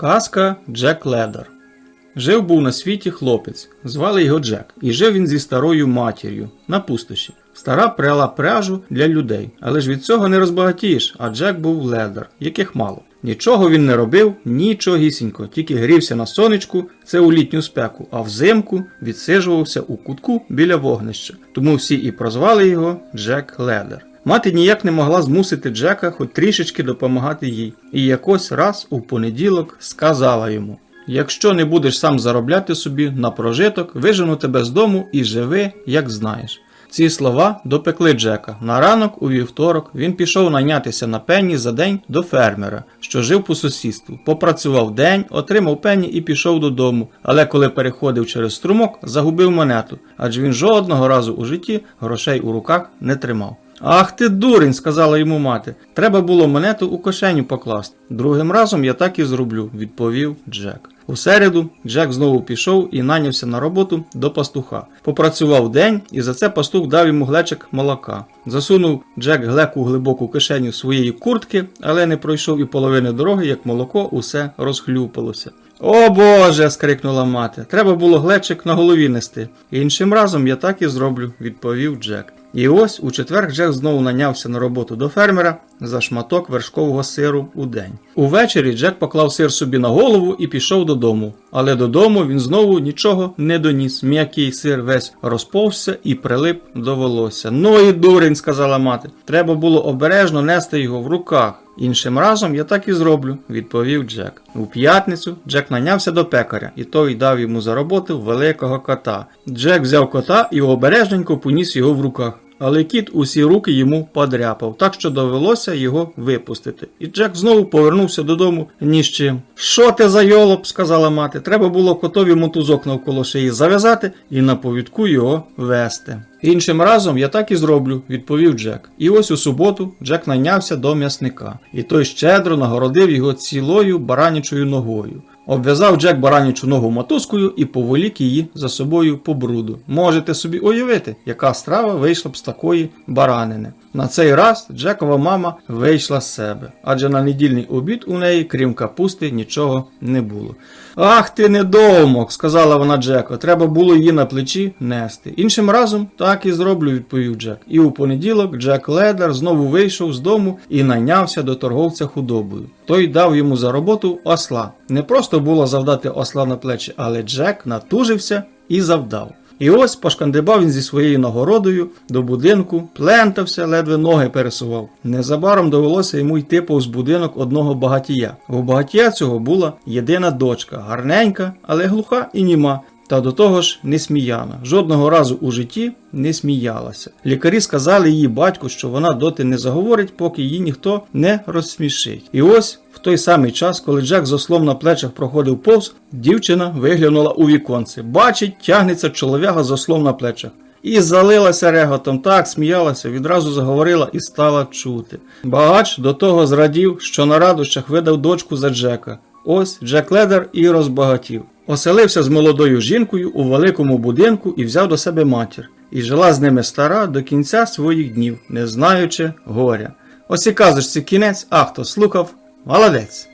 Казка Джек Ледер. Жив був на світі хлопець, звали його Джек, і жив він зі старою матір'ю на пустоші. Стара пряла пряжу для людей, але ж від цього не розбагатієш, а Джек був ледер, яких мало. Нічого він не робив, нічогісінько, тільки грівся на сонечку, це у літню спеку, а взимку відсиджувався у кутку біля вогнища. Тому всі і прозвали його Джек Ледер. Мати ніяк не могла змусити Джека хоч трішечки допомагати їй, і якось раз у понеділок сказала йому: Якщо не будеш сам заробляти собі на прожиток, вижену тебе з дому і живи, як знаєш. Ці слова допекли Джека. На ранок, у вівторок, він пішов найнятися на пенні за день до фермера, що жив по сусідству. Попрацював день, отримав пенні і пішов додому. Але коли переходив через струмок, загубив монету, адже він жодного разу у житті грошей у руках не тримав. Ах ти дурень, сказала йому мати. Треба було монету у кишеню покласти. Другим разом я так і зроблю, відповів Джек. У середу Джек знову пішов і найнявся на роботу до пастуха. Попрацював день, і за це пастух дав йому глечик молока. Засунув Джек глек у глибоку кишеню своєї куртки, але не пройшов і половини дороги, як молоко усе розхлюпалося. О Боже. скрикнула мати. Треба було глечик на голові нести. Іншим разом я так і зроблю, відповів Джек. І ось у четвер Джек знову нанявся на роботу до фермера за шматок вершкового сиру у день. Увечері Джек поклав сир собі на голову і пішов додому. Але додому він знову нічого не доніс. М'який сир весь розповзся і прилип до волосся. Ну і дурень, сказала мати. Треба було обережно нести його в руках. Іншим разом я так і зроблю, відповів Джек. У п'ятницю Джек нанявся до пекаря, і той дав йому за роботу великого кота. Джек взяв кота і обережненько поніс його в руках. Але кіт усі руки йому подряпав, так що довелося його випустити. І Джек знову повернувся додому ні з чим. Що ти за йолоп? сказала мати. Треба було котові мотузок навколо шиї зав'язати і на повідку його вести. Іншим разом я так і зроблю, відповів Джек. І ось у суботу Джек найнявся до м'ясника, і той щедро нагородив його цілою баранячою ногою. Обв'язав Джек баранячу ногу мотузкою і поволік її за собою по бруду. Можете собі уявити, яка страва вийшла б з такої баранини. На цей раз Джекова мама вийшла з себе, адже на недільний обід у неї, крім капусти, нічого не було. Ах ти недоумок, сказала вона Джеку, треба було її на плечі нести. Іншим разом так і зроблю, відповів Джек. І у понеділок Джек Ледер знову вийшов з дому і найнявся до торговця худобою. Той дав йому за роботу осла. Не просто було завдати осла на плечі, але Джек натужився і завдав. І ось пошкандибав він зі своєю нагородою до будинку, плентався, ледве ноги пересував. Незабаром довелося йому йти повз будинок одного багатія. У багатія цього була єдина дочка, гарненька, але глуха і німа. Та до того ж не сміяна. Жодного разу у житті не сміялася. Лікарі сказали її батьку, що вона доти не заговорить, поки її ніхто не розсмішить. І ось в той самий час, коли Джек з ослом на плечах проходив повз, дівчина виглянула у віконце. Бачить, тягнеться чолов'яга з ослом на плечах. І залилася реготом, так сміялася, відразу заговорила і стала чути. Багач до того зрадів, що на радощах видав дочку за Джека. Ось Джек Ледер і розбагатів. Оселився з молодою жінкою у великому будинку і взяв до себе матір. І жила з ними стара до кінця своїх днів, не знаючи горя. Ось і казочці кінець, а хто слухав, молодець.